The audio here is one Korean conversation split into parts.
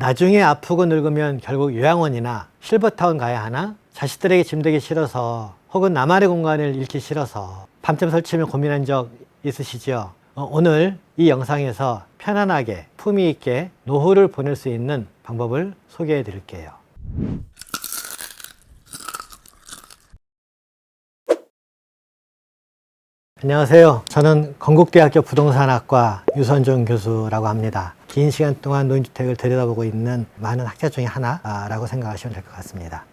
나중에 아프고 늙으면 결국 요양원이나 실버타운 가야 하나? 자식들에게 짐되기 싫어서 혹은 나만의 공간을 잃기 싫어서 밤샘 설치며 고민한 적 있으시죠? 어, 오늘 이 영상에서 편안하게 품위 있게 노후를 보낼 수 있는 방법을 소개해 드릴게요. 안녕하세요. 저는 건국대학교 부동산학과 유선종 교수라고 합니다. 긴 시간 동안 노인주택을 들여다보고 있는 많은 학자 중에 하나라고 생각하시면 될 것 같습니다.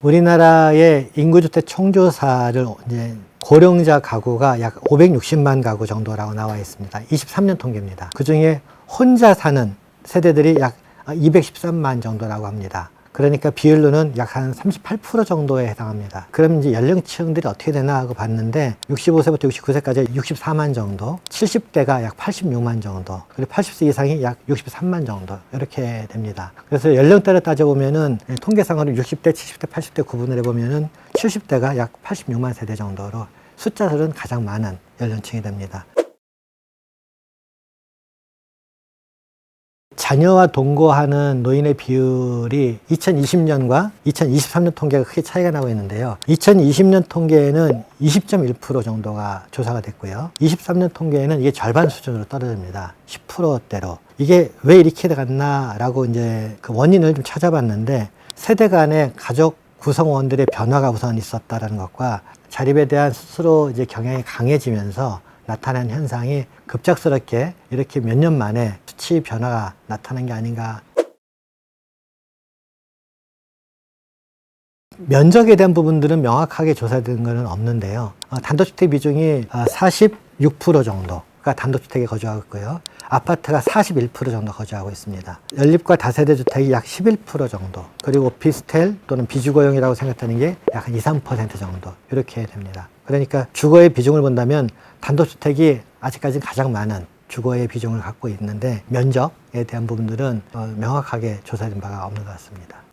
우리나라의 인구주택 총조사를 이제 고령자 가구가 약 560만 가구 정도라고 나와 있습니다. 23년 통계입니다. 그 중에 혼자 사는 세대들이 약 213만 정도라고 합니다. 그러니까 비율로는 약 한 38% 정도에 해당합니다. 그럼 이제 연령층들이 어떻게 되나 하고 봤는데 65세부터 69세까지 64만 정도, 70대가 약 86만 정도, 그리고 80세 이상이 약 63만 정도 이렇게 됩니다. 그래서 연령대를 따져보면은 통계상으로 60대, 70대, 80대 구분을 해보면은 70대가 약 86만 세대 정도로 숫자들은 가장 많은 연령층이 됩니다. 자녀와 동거하는 노인의 비율이 2020년과 2023년 통계가 크게 차이가 나고 있는데요. 2020년 통계에는 20.1% 정도가 조사가 됐고요. 23년 통계에는 이게 절반 수준으로 떨어집니다. 10%대로. 이게 왜 이렇게 갔나라고 이제 그 원인을 좀 찾아봤는데 세대 간의 가족 구성원들의 변화가 우선 있었다라는 것과 자립에 대한 스스로 이제 경향이 강해지면서 나타난 현상이 급작스럽게 이렇게 몇 년 만에 수치 변화가 나타난 게 아닌가. 면적에 대한 부분들은 명확하게 조사된 것은 없는데요. 어, 단독주택 비중이 46% 정도가 단독주택에 거주하고 있고요. 아파트가 41% 정도 거주하고 있습니다. 연립과 다세대 주택이 약 11% 정도, 그리고 오피스텔 또는 비주거용이라고 생각하는 게약 2, 3% 정도 이렇게 됩니다. 그러니까 주거의 비중을 본다면 단독주택이 아직까지 가장 많은 주거의 비중을 갖고 있는데 면적에 대한 부분들은 어, 명확하게 조사된 바가 없는 것 같습니다.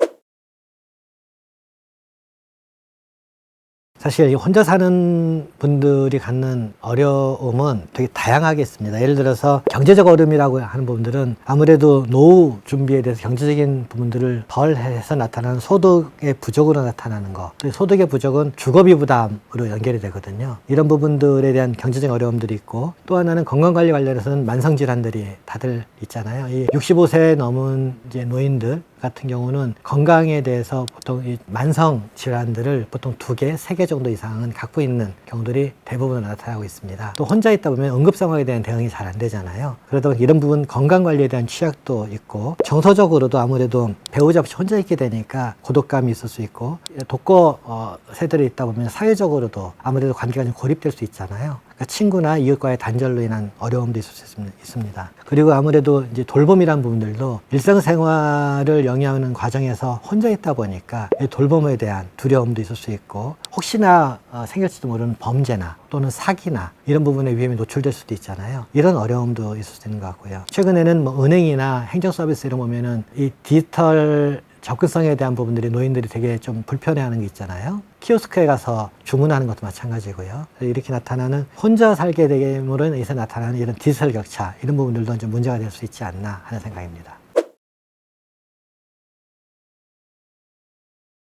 사실 이 혼자 사는 분들이 갖는 어려움은 되게 다양하게 있습니다. 예를 들어서 경제적 어려움이라고 하는 부분들은 아무래도 노후 준비에 대해서 경제적인 부분들을 덜 해서 나타나는 소득의 부족으로 나타나는 거. 또 소득의 부족은 주거비 부담으로 연결이 되거든요. 이런 부분들에 대한 경제적 어려움들이 있고 또 하나는 건강관리 관련해서는 만성질환들이 다들 있잖아요. 이 65세 넘은 이제 노인들 같은 경우는 건강에 대해서 보통 이 만성 질환들을 보통 두 개, 세 개 정도 이상은 갖고 있는 경우들이 대부분 나타나고 있습니다. 또 혼자 있다 보면 응급 상황에 대한 대응이 잘 안 되잖아요. 그러다 보니 이런 부분 건강 관리에 대한 취약도 있고 정서적으로도 아무래도 배우자 없이 혼자 있게 되니까 고독감이 있을 수 있고 독거 어, 세대로 있다 보면 사회적으로도 아무래도 관계가 좀 고립될 수 있잖아요. 그러니까 친구나 이웃과의 단절로 인한 어려움도 있을 수 있습니다. 그리고 아무래도 이제 돌봄이란 부분들도 일상생활을 영위하는 과정에서 혼자 있다 보니까 이 돌봄에 대한 두려움도 있을 수 있고 혹시나 어, 생길지도 모르는 범죄나 또는 사기나 이런 부분의 위험에 노출될 수도 있잖아요. 이런 어려움도 있을 수 있는 것 같고요. 최근에는 뭐 은행이나 행정 서비스 이런 보면은 이 디지털 접근성에 대한 부분들이 노인들이 되게 좀 불편해하는 게 있잖아요. 키오스크에 가서 주문하는 것도 마찬가지고요. 이렇게 나타나는 혼자 살게 됨으로 인해서 나타나는 이런 디지털 격차 이런 부분들도 좀 문제가 될 수 있지 않나 하는 생각입니다.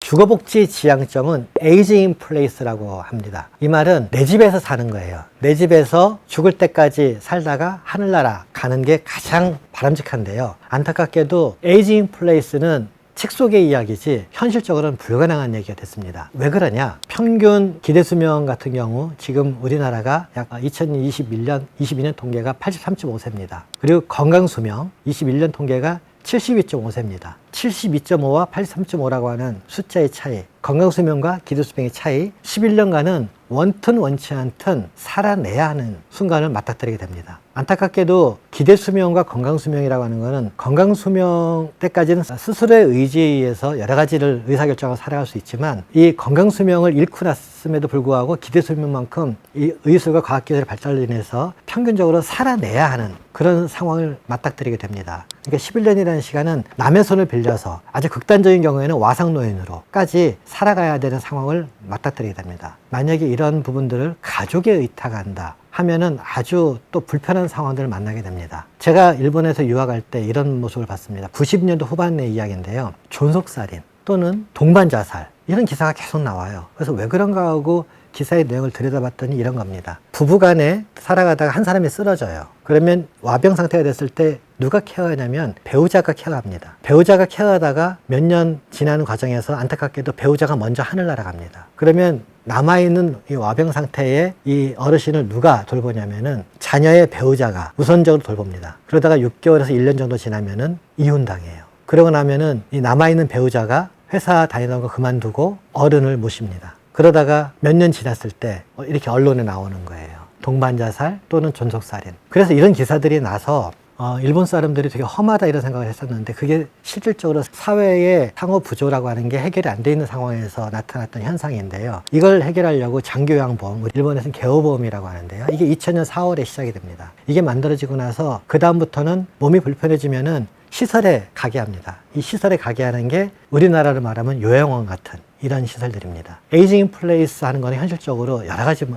주거복지 지향점은 에이징 인 플레이스라고 합니다. 이 말은 내 집에서 사는 거예요. 내 집에서 죽을 때까지 살다가 하늘나라 가는 게 가장 바람직한데요. 안타깝게도 에이징 인 플레이스는 책 속의 이야기지 현실적으로는 불가능한 얘기가 됐습니다. 왜 그러냐? 평균 기대 수명 같은 경우 지금 우리나라가 약 2021년 22년 통계가 83.5세입니다. 그리고 건강 수명 21년 통계가 72.5세입니다. 72.5와 83.5라고 하는 숫자의 차이, 건강 수명과 기대 수명의 차이, 11년간은 원튼 원치 않든 살아내야 하는 순간을 맞닥뜨리게 됩니다. 안타깝게도 기대 수명과 건강 수명이라고 하는 것은 건강 수명 때까지는 스스로의 의지에 의해서 여러 가지를 의사결정하고 살아갈 수 있지만 이 건강 수명을 잃고 났음에도 불구하고 기대 수명만큼 이 의술과 과학기술의 발달로 인해서 평균적으로 살아내야 하는 그런 상황을 맞닥뜨리게 됩니다. 그러니까 11년이라는 시간은 남의 손을 빌려서 아주 극단적인 경우에는 와상노인으로까지 살아가야 되는 상황을 맞닥뜨리게 됩니다. 만약에 이런 부분들을 가족에 의탁한다 하면은 아주 또 불편한 상황들을 만나게 됩니다. 제가 일본에서 유학할 때 이런 모습을 봤습니다. 90년도 후반의 이야기인데요. 존속살인 또는 동반자살 이런 기사가 계속 나와요. 그래서 왜 그런가 하고 기사의 내용을 들여다봤더니 이런 겁니다. 부부간에 살아가다가 한 사람이 쓰러져요. 그러면 와병 상태가 됐을 때 누가 케어하냐면 배우자가 케어합니다. 배우자가 케어하다가 몇 년 지나는 과정에서 안타깝게도 배우자가 먼저 하늘나라 갑니다. 그러면 남아있는 이 와병 상태의 이 어르신을 누가 돌보냐면은 자녀의 배우자가 우선적으로 돌봅니다. 그러다가 6개월에서 1년 정도 지나면은 이혼당해요. 그러고 나면은 이 남아있는 배우자가 회사 다니던 거 그만두고 어른을 모십니다. 그러다가 몇 년 지났을 때 이렇게 언론에 나오는 거예요. 동반자살 또는 존속살인. 그래서 이런 기사들이 나서 어, 일본 사람들이 되게 험하다 이런 생각을 했었는데 그게 실질적으로 사회의 상호 부조라고 하는 게 해결이 안 돼 있는 상황에서 나타났던 현상인데요. 이걸 해결하려고 장교양보험, 일본에서는 개호보험이라고 하는데요. 이게 2000년 4월에 시작이 됩니다. 이게 만들어지고 나서 그 다음부터는 몸이 불편해지면은 시설에 가게 합니다. 이 시설에 가게 하는 게 우리나라로 말하면 요양원 같은 이런 시설들입니다. 에이징 플레이스 하는 거는 현실적으로 여러 가지로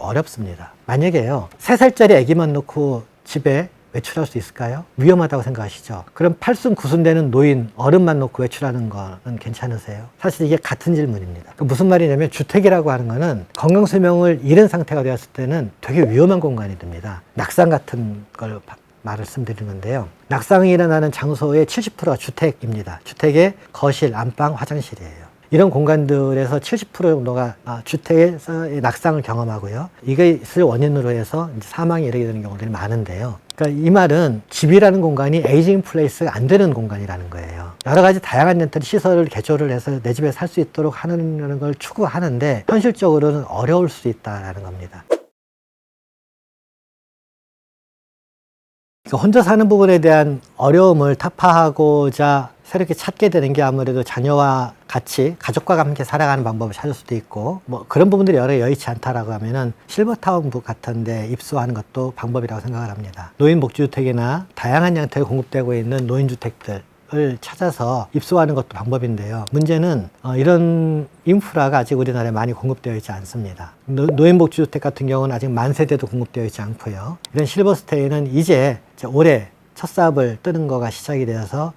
어렵습니다. 만약에요, 3살짜리 아기만 놓고 집에 외출할 수 있을까요? 위험하다고 생각하시죠? 그럼 팔순 구순 되는 노인, 어른만 놓고 외출하는 거는 괜찮으세요? 사실 이게 같은 질문입니다. 그 무슨 말이냐면 주택이라고 하는 거는 건강 수명을 잃은 상태가 되었을 때는 되게 위험한 공간이 됩니다. 낙상 같은 걸 말씀드리는 건데요. 낙상이 일어나는 장소의 70%가 주택입니다. 주택의 거실, 안방, 화장실이에요. 이런 공간들에서 70% 정도가 아, 주택에서 낙상을 경험하고요. 이것을 원인으로 해서 사망에 이르게 되는 경우들이 많은데요. 그러니까 이 말은 집이라는 공간이 에이징 플레이스가 안 되는 공간이라는 거예요. 여러 가지 다양한 렌털 시설을 개조를 해서 내 집에 살 수 있도록 하는 걸 추구하는데 현실적으로는 어려울 수 있다라는 겁니다. 혼자 사는 부분에 대한 어려움을 타파하고자 새롭게 찾게 되는 게 아무래도 자녀와 같이 가족과 함께 살아가는 방법을 찾을 수도 있고 뭐 그런 부분들이 여러 여의치 않다라고 하면은 실버타운 같은데 입소하는 것도 방법이라고 생각을 합니다. 노인 복지주택이나 다양한 형태로 공급되고 있는 노인주택들 을 찾아서 입소하는 것도 방법인데요. 문제는 어, 이런 인프라가 아직 우리나라에 많이 공급되어 있지 않습니다. 노, 인복지주택 같은 경우는 아직 만 세대도 공급되어 있지 않고요. 이런 실버스테이는 이제 올해 첫 사업을 뜨는 거가 시작이 되어서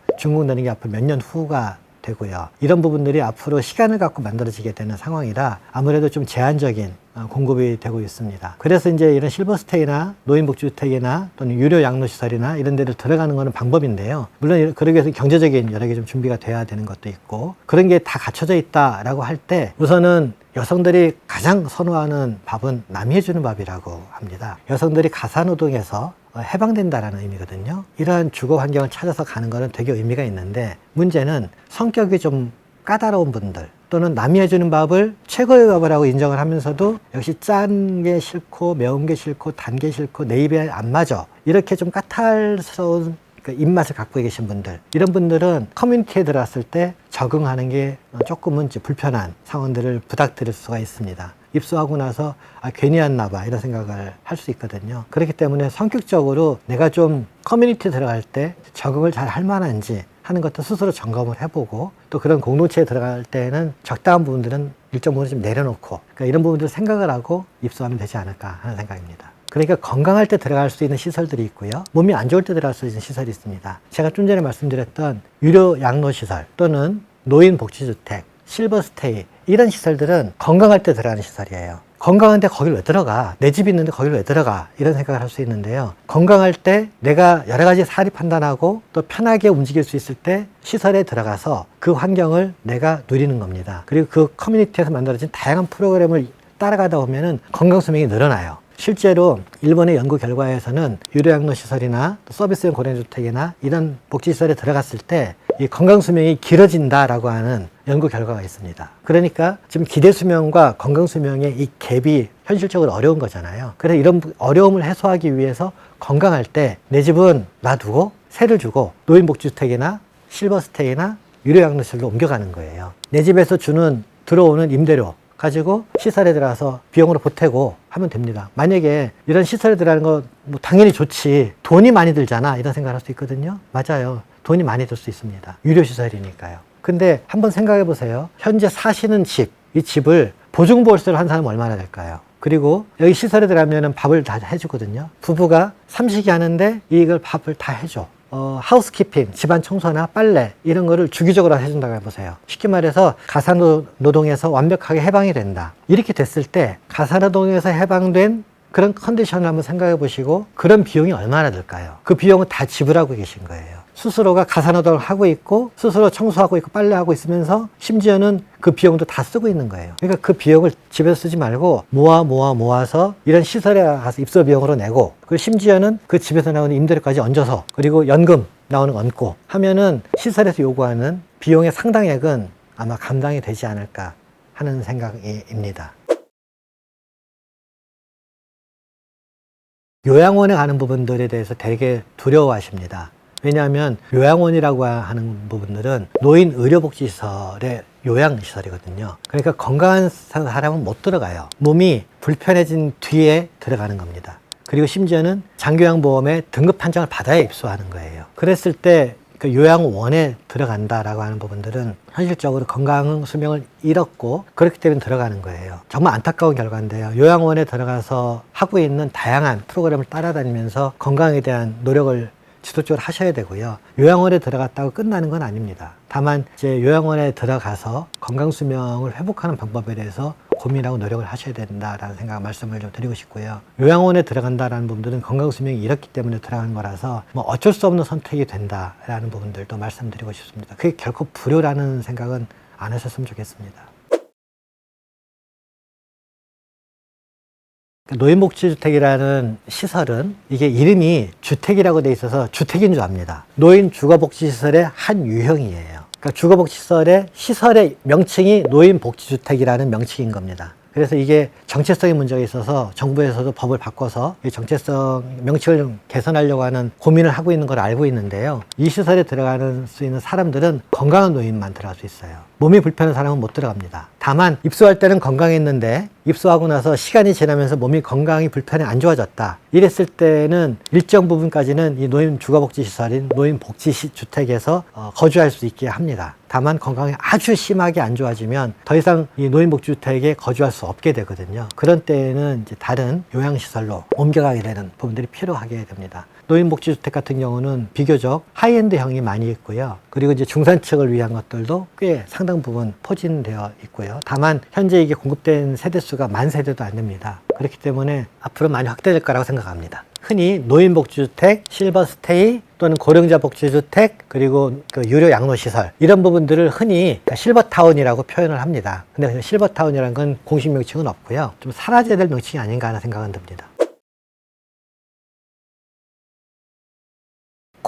내는 게 앞으로 몇 년 후가 되고요. 이런 부분들이 앞으로 시간을 갖고 만들어지게 되는 상황이라 아무래도 좀 제한적인 어, 공급이 되고 있습니다. 그래서 이제 이런 실버스테이나 노인복지주택이나 또는 유료 양로시설이나 이런 데를 들어가는 것은 방법인데요. 물론 그러기 위해서 경제적인 여러 개 좀 준비가 돼야 되는 것도 있고 그런 게 다 갖춰져 있다라고 할 때 우선은 여성들이 가장 선호하는 밥은 남이 해주는 밥이라고 합니다. 여성들이 가사노동에서 해방된다라는 의미거든요. 이러한 주거 환경을 찾아서 가는 것은 되게 의미가 있는데 문제는 성격이 좀 까다로운 분들 또는 남이 해주는 밥을 최고의 밥이라고 인정을 하면서도 역시 짠 게 싫고 매운 게 싫고 단 게 싫고 내 입에 안 맞아 이렇게 좀 까탈스러운 그 입맛을 갖고 계신 분들 이런 분들은 커뮤니티에 들어왔을 때 적응하는 게 조금은 불편한 상황들을 부탁드릴 수가 있습니다. 입소하고 나서 아, 괜히 왔나 봐 이런 생각을 할 수 있거든요. 그렇기 때문에 성격적으로 내가 좀 커뮤니티 들어갈 때 적응을 잘 할 만한지 하는 것도 스스로 점검을 해보고 또 그런 공동체에 들어갈 때는 적당한 부분들은 일정 부분 좀 내려놓고 그러니까 이런 부분들 생각을 하고 입소하면 되지 않을까 하는 생각입니다. 그러니까 건강할 때 들어갈 수 있는 시설들이 있고요. 몸이 안 좋을 때 들어갈 수 있는 시설이 있습니다. 제가 좀 전에 말씀드렸던 유료 양로시설 또는 노인복지주택, 실버스테이 이런 시설들은 건강할 때 들어가는 시설이에요. 건강한데 거길 왜 들어가? 내 집 있는데 거길 왜 들어가? 이런 생각을 할 수 있는데요. 건강할 때 내가 여러 가지 사리 판단하고 또 편하게 움직일 수 있을 때 시설에 들어가서 그 환경을 내가 누리는 겁니다. 그리고 그 커뮤니티에서 만들어진 다양한 프로그램을 따라가다 보면은 건강 수명이 늘어나요. 실제로 일본의 연구 결과에서는 유료양로 시설이나 서비스형 고령주택이나 이런 복지시설에 들어갔을 때 이 건강 수명이 길어진다라고 하는 연구 결과가 있습니다. 그러니까 지금 기대 수명과 건강 수명의 이 갭이 현실적으로 어려운 거잖아요. 그래서 이런 어려움을 해소하기 위해서 건강할 때 내 집은 놔두고 세를 주고 노인복지주택이나 실버스테이나 유료양로시설로 옮겨가는 거예요. 내 집에서 주는 들어오는 임대료 가지고 시설에 들어가서 비용으로 보태고 하면 됩니다. 만약에 이런 시설에 들어가는 거 뭐 당연히 좋지. 돈이 많이 들잖아. 이런 생각을 할수 있거든요. 맞아요. 돈이 많이 들 수 있습니다. 유료 시설이니까요. 근데 한번 생각해 보세요. 현재 사시는 집, 이 집을 보증보수를 한 사람은 얼마나 될까요? 그리고 여기 시설에 들어가면 밥을 다 해주거든요. 부부가 삼식이 하는데 이걸 밥을 다 해줘. 어, 하우스키핑, 집안 청소나 빨래 이런 거를 주기적으로 해준다고 해보세요. 쉽게 말해서 가사노동에서 완벽하게 해방이 된다. 이렇게 됐을 때 가사노동에서 해방된 그런 컨디션을 한번 생각해 보시고 그런 비용이 얼마나 들까요? 그 비용은 다 지불하고 계신 거예요. 스스로가 가사노동을 하고 있고 스스로 청소하고 있고 빨래하고 있으면서 심지어는 그 비용도 다 쓰고 있는 거예요. 그러니까 그 비용을 집에서 쓰지 말고 모아 모아 모아서 이런 시설에 가서 입소 비용으로 내고 그리고 심지어는 그 집에서 나오는 임대료까지 얹어서 그리고 연금 나오는 거 얹고 하면은 시설에서 요구하는 비용의 상당액은 아마 감당이 되지 않을까 하는 생각입니다. 요양원에 가는 부분들에 대해서 되게 두려워하십니다. 왜냐하면 요양원이라고 하는 부분들은 노인 의료복지시설의 요양시설이거든요. 그러니까 건강한 사람은 못 들어가요. 몸이 불편해진 뒤에 들어가는 겁니다. 그리고 심지어는 장기요양보험에 등급 판정을 받아야 입소하는 거예요. 그랬을 때 그 요양원에 들어간다라고 하는 부분들은 현실적으로 건강 수명을 잃었고 그렇기 때문에 들어가는 거예요. 정말 안타까운 결과인데요. 요양원에 들어가서 하고 있는 다양한 프로그램을 따라다니면서 건강에 대한 노력을 지속적으로 하셔야 되고요. 요양원에 들어갔다고 끝나는 건 아닙니다. 다만 이제 요양원에 들어가서 건강 수명을 회복하는 방법에 대해서 고민하고 노력을 하셔야 된다라는 생각 말씀을 좀 드리고 싶고요. 요양원에 들어간다라는 부분들은 건강 수명이 잃었기 때문에 들어가는 거라서 뭐 어쩔 수 없는 선택이 된다라는 부분들도 말씀드리고 싶습니다. 그게 결코 불효라는 생각은 안 하셨으면 좋겠습니다. 노인복지주택이라는 시설은 이게 이름이 주택이라고 돼 있어서 주택인 줄 압니다. 노인 주거복지시설의 한 유형이에요. 그러니까 주거복지시설의 시설의 명칭이 노인복지주택이라는 명칭인 겁니다. 그래서 이게 정체성의 문제가 있어서 정부에서도 법을 바꿔서 이 정체성 명칭을 좀 개선하려고 하는 고민을 하고 있는 걸 알고 있는데요. 이 시설에 들어가는 수 있는 사람들은 건강한 노인만 들어갈 수 있어요. 몸이 불편한 사람은 못 들어갑니다. 다만 입소할 때는 건강했는데 입소하고 나서 시간이 지나면서 몸이 건강이 불편해 안 좋아졌다. 이랬을 때는 일정 부분까지는 이 노인 주거복지시설인 노인복지주택에서 어, 거주할 수 있게 합니다. 다만 건강이 아주 심하게 안 좋아지면 더 이상 이 노인복지주택에 거주할 수 없게 되거든요. 그런 때에는 이제 다른 요양시설로 옮겨가게 되는 부분들이 필요하게 됩니다. 노인복지주택 같은 경우는 비교적 하이엔드형이 많이 있고요. 그리고 이제 중산층을 위한 것들도 꽤 상당 부분 포진되어 있고요. 다만 현재 이게 공급된 세대수가 만 세대도 안 됩니다. 그렇기 때문에 앞으로 많이 확대될 거라고 생각합니다. 흔히 노인복지주택, 실버스테이 또는 고령자 복지주택 그리고 그 유료 양로시설 이런 부분들을 흔히 실버타운이라고 표현을 합니다. 근데 실버타운이라는 건 공식 명칭은 없고요. 좀 사라져야 될 명칭이 아닌가 하는 생각은 듭니다.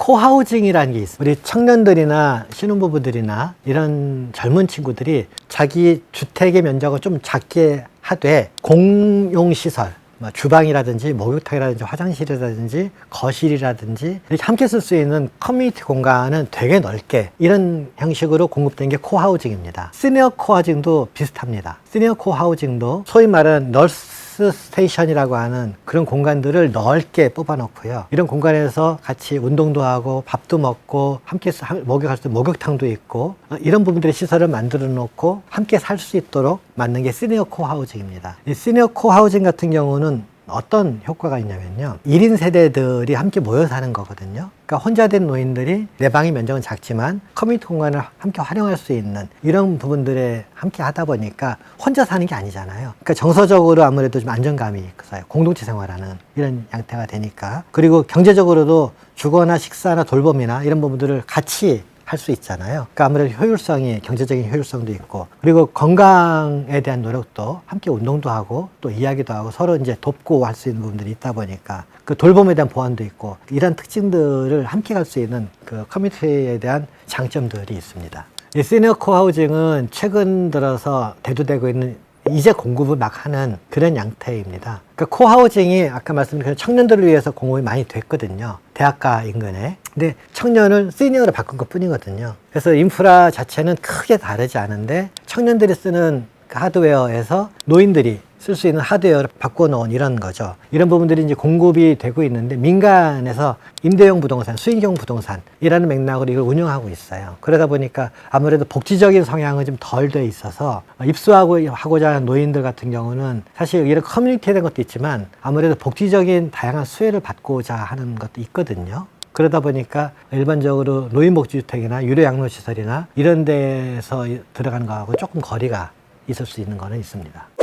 코하우징이라는 게 있습니다. 우리 청년들이나 신혼부부들이나 이런 젊은 친구들이 자기 주택의 면적을 좀 작게 하되 공용시설, 뭐 주방이라든지 목욕탕이라든지 화장실이라든지 거실이라든지 이렇게 함께 쓸 수 있는 커뮤니티 공간은 되게 넓게 이런 형식으로 공급된 게 코하우징입니다. 시니어 코하우징도 비슷합니다. 시니어 코하우징도 소위 말하는 널스 스테이션이라고 하는 그런 공간들을 넓게 뽑아 놓고요. 이런 공간에서 같이 운동도 하고 밥도 먹고 함께 목욕할 때 목욕탕도 있고 어, 이런 부분들의 시설을 만들어 놓고 함께 살 수 있도록 만든 게 시니어 코 하우징입니다. 이 시니어 코 하우징 같은 경우는 어떤 효과가 있냐면요. 1인 세대들이 함께 모여 사는 거거든요. 그러니까 혼자 된 노인들이 내 방의 면적은 작지만 커뮤니티 공간을 함께 활용할 수 있는 이런 부분들에 함께 하다 보니까 혼자 사는 게 아니잖아요. 그러니까 정서적으로 아무래도 좀 안정감이 있어요. 공동체 생활하는 이런 양태가 되니까. 그리고 경제적으로도 주거나 식사나 돌봄이나 이런 부분들을 같이 할 수 있잖아요. 그러니까 아무래도 효율성이 경제적인 효율성도 있고 그리고 건강에 대한 노력도 함께 운동도 하고 또 이야기도 하고 서로 이제 돕고 할 수 있는 부분들이 있다 보니까 그 돌봄에 대한 보완도 있고 이런 특징들을 함께 갈 수 있는 그 커뮤니티에 대한 장점들이 있습니다. 이 시니어 코 하우징은 최근 들어서 대두되고 있는 이제 공급을 막 하는 그런 양태입니다. 그 코하우징이 아까 말씀드린 청년들을 위해서 공급이 많이 됐거든요. 대학가 인근에. 근데 청년을 시니어로 바꾼 것 뿐이거든요. 그래서 인프라 자체는 크게 다르지 않은데 청년들이 쓰는 그 하드웨어에서 노인들이 쓸 수 있는 하드웨어를 바꿔놓은 이런 거죠. 이런 부분들이 이제 공급이 되고 있는데 민간에서 임대용 부동산, 수익용 부동산이라는 맥락으로 이걸 운영하고 있어요. 그러다 보니까 아무래도 복지적인 성향은 좀 덜 돼 있어서 입수하고 하고자 하는 노인들 같은 경우는 사실 이런 커뮤니티에 것도 있지만 아무래도 복지적인 다양한 수혜를 받고자 하는 것도 있거든요. 그러다 보니까 일반적으로 노인복지주택이나 유료 양로시설이나 이런 데서 들어가는 거하고 조금 거리가 있을 수 있는 거는 있습니다.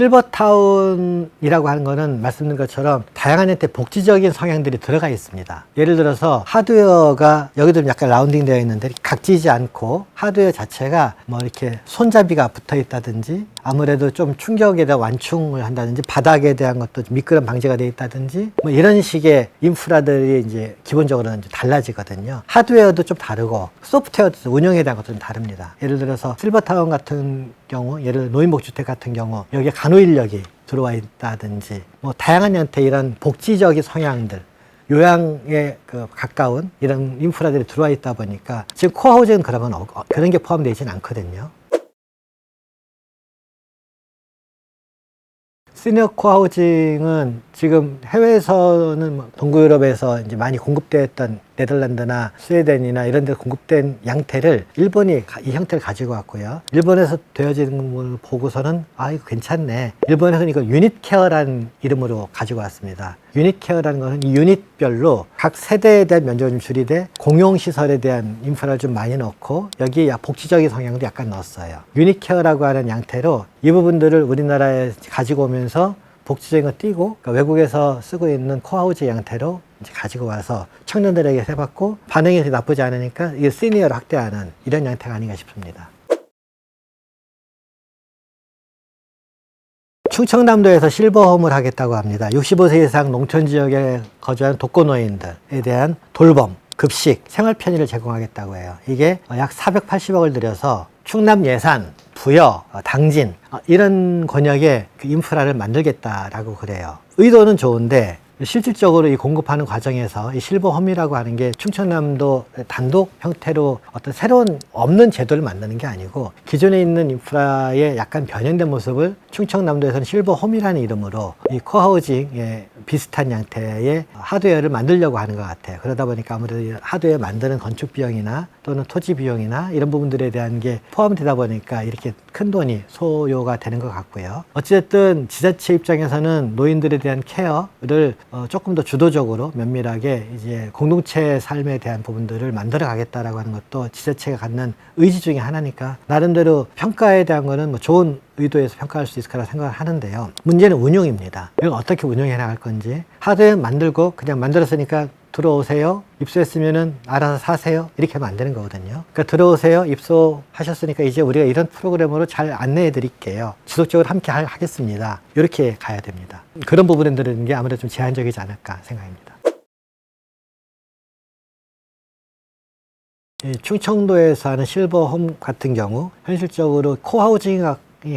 실버타운이라고 하는 거는 말씀드린 것처럼 다양한 형태 복지적인 성향들이 들어가 있습니다. 예를 들어서 하드웨어가 여기도 약간 라운딩 되어 있는데 각지지 않고 하드웨어 자체가 뭐 이렇게 손잡이가 붙어 있다든지 아무래도 좀 충격에 대한 완충을 한다든지 바닥에 대한 것도 좀 미끄럼 방지가 되어 있다든지 뭐 이런 식의 인프라들이 이제 기본적으로는 좀 달라지거든요. 하드웨어도 좀 다르고 소프트웨어도 운영에 대한 것도 좀 다릅니다. 예를 들어서 실버타운 같은 경우, 예를 들어 노인복 주택 같은 경우 여기에 간호인력이 들어와 있다든지 뭐 다양한 형태 이런 복지적인 성향들 요양에 그 가까운 이런 인프라들이 들어와 있다 보니까 지금 코하우징은 그런 건 어- 어- 그런 게 있지는 않거든요. 시니어 코 하우징은 지금 해외에서는 뭐 동구 유럽에서 이제 많이 공급되었던 네덜란드나 스웨덴이나 이런 데 공급된 양태를 일본이 가- 이 형태를 가지고 왔고요. 일본에서 되어지는 걸 보고서는 아 이거 괜찮네. 일본에서는 이걸 유닛 케어라는 이름으로 가지고 왔습니다. 유닛 케어라는 것은 이 유닛별로 각 세대에 대한 면적을 좀 줄이되 공용 시설에 대한 인프라를 좀 많이 넣고 여기에 약 복지적인 성향도 약간 넣었어요. 유닛 케어라고 하는 양태로 이 부분들을 우리나라에 가지고 오면서 복지적인 거 띄고 그러니까 외국에서 쓰고 있는 코하우즈 양태로 이제 가지고 와서 청년들에게 해봤고 반응이 나쁘지 않으니까 이게 시니어를 확대하는 이런 양태가 아닌가 싶습니다. 충청남도에서 실버홈을 하겠다고 합니다. 65세 이상 농촌 지역에 거주하는 독거노인들에 대한 돌봄, 급식, 생활 편의를 제공하겠다고 해요. 이게 약 480억을 들여서 충남 예산, 부여, 어, 당진 어, 이런 권역의 그 인프라를 만들겠다라고 그래요. 의도는 좋은데 실질적으로 이 공급하는 과정에서 이 실버 홈이라고 하는 게 충청남도 단독 형태로 어떤 새로운 없는 제도를 만드는 게 아니고 기존에 있는 인프라의 약간 변형된 모습을 충청남도에서는 실버 홈이라는 이름으로 이 코하우징에 비슷한 양태의 하드웨어를 만들려고 하는 것 같아요. 그러다 보니까 아무래도 이 하드웨어 만드는 건축 비용이나 또는 토지 비용이나 이런 부분들에 대한 게 포함되다 보니까 이렇게 큰 돈이 소요가 되는 것 같고요. 어쨌든 지자체 입장에서는 노인들에 대한 케어를 어, 조금 더 주도적으로 면밀하게 이제 공동체 삶에 대한 부분들을 만들어 가겠다라고 하는 것도 지자체가 갖는 의지 중에 하나니까 나름대로 평가에 대한 거는 뭐 좋은 의도에서 평가할 수 있을 거라 생각을 하는데요. 문제는 운용입니다. 이걸 어떻게 운영해 나갈 건지 하드웨어 만들고 그냥 만들었으니까 들어오세요. 입소했으면은 알아서 사세요. 이렇게 하면 안 되는 거거든요. 그러니까 들어오세요. 입소하셨으니까 이제 우리가 이런 프로그램으로 잘 안내해 드릴게요. 지속적으로 함께 하- 하겠습니다. 이렇게 가야 됩니다. 그런 부분에 들은 게 아무래도 좀 제한적이지 않을까 생각합니다. 이 충청도에서 하는 실버홈 같은 경우 현실적으로 코하우징이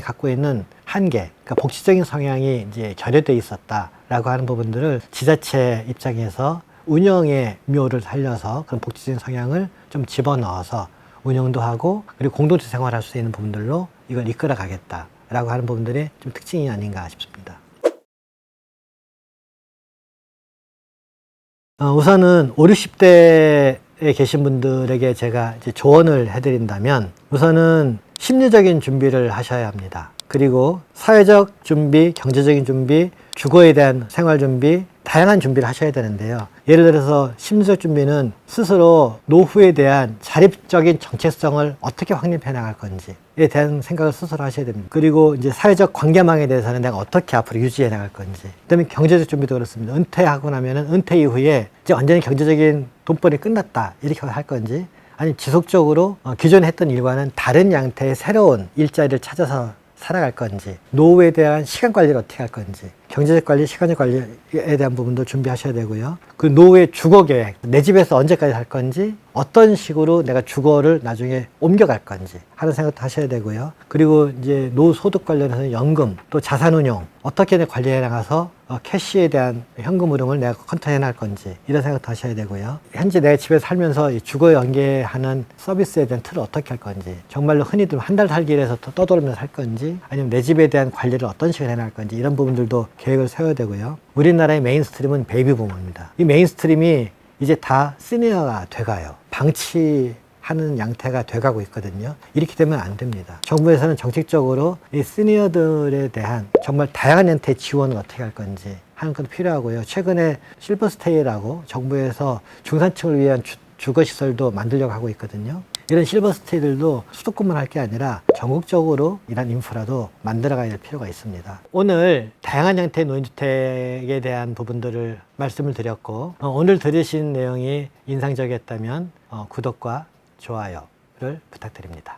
갖고 있는 한계, 그러니까 복지적인 성향이 이제 결여돼 있었다라고 하는 부분들을 지자체 입장에서 운영의 묘를 살려서 그런 복지적인 성향을 좀 집어넣어서 운영도 하고 그리고 공동체 생활할 수 있는 부분들로 이걸 이끌어 가겠다라고 하는 부분들이 좀 특징이 아닌가 싶습니다. 어, 우선은 5, 60대에 계신 분들에게 제가 조언을 해드린다면 우선은 심리적인 준비를 하셔야 합니다. 그리고 사회적 준비, 경제적인 준비, 주거에 대한 생활 준비, 다양한 준비를 하셔야 되는데요. 예를 들어서 심리적 준비는 스스로 노후에 대한 자립적인 정체성을 어떻게 확립해 나갈 건지에 대한 생각을 스스로 하셔야 됩니다. 그리고 이제 사회적 관계망에 대해서는 내가 어떻게 앞으로 유지해 나갈 건지. 그다음에 경제적 준비도 그렇습니다. 은퇴하고 나면은 은퇴 이후에 이제 완전히 경제적인 돈벌이 끝났다 이렇게 할 건지 아니면 지속적으로 어, 기존에 했던 일과는 다른 양태의 새로운 일자리를 찾아서 살아갈 건지, 노후에 대한 시간 관리를 어떻게 할 건지, 경제적 관리, 시간적 관리에 대한 부분도 준비하셔야 되고요. 그 노후의 주거 계획, 내 집에서 언제까지 살 건지, 어떤 식으로 내가 주거를 나중에 옮겨갈 건지 하는 생각도 하셔야 되고요. 그리고 이제 노후 소득 관련해서 연금, 또 자산운용, 어떻게 내 관리해 나가서 어, 캐시에 대한 현금 흐름을 내가 컨트롤해 나갈 건지 이런 생각도 하셔야 되고요. 현재 내 집에 살면서 이 주거 연계하는 서비스에 대한 틀을 어떻게 할 건지 정말로 흔히들 한 달 살기를 해서 또 떠돌면서 살 건지 아니면 내 집에 대한 관리를 어떤 식으로 해 나갈 건지 이런 부분들도 계획을 세워야 되고요. 우리나라의 메인스트림은 베이비 부모입니다. 이 메인스트림이 이제 다 시니어가 돼가요. 방치 하는 양태가 돼가고 있거든요. 이렇게 되면 안 됩니다. 정부에서는 정책적으로 이 시니어들에 대한 정말 다양한 형태의 지원을 어떻게 할 건지 하는 것도 필요하고요. 최근에 실버스테이라고 정부에서 중산층을 위한 주, 주거시설도 만들려고 하고 있거든요. 이런 실버스테이들도 수도권만 할 게 아니라 전국적으로 이런 인프라도 만들어가야 될 필요가 있습니다. 오늘 다양한 형태의 노인주택에 대한 부분들을 말씀을 드렸고 어, 오늘 들으신 내용이 인상적이었다면 어, 구독과 좋아요를 부탁드립니다.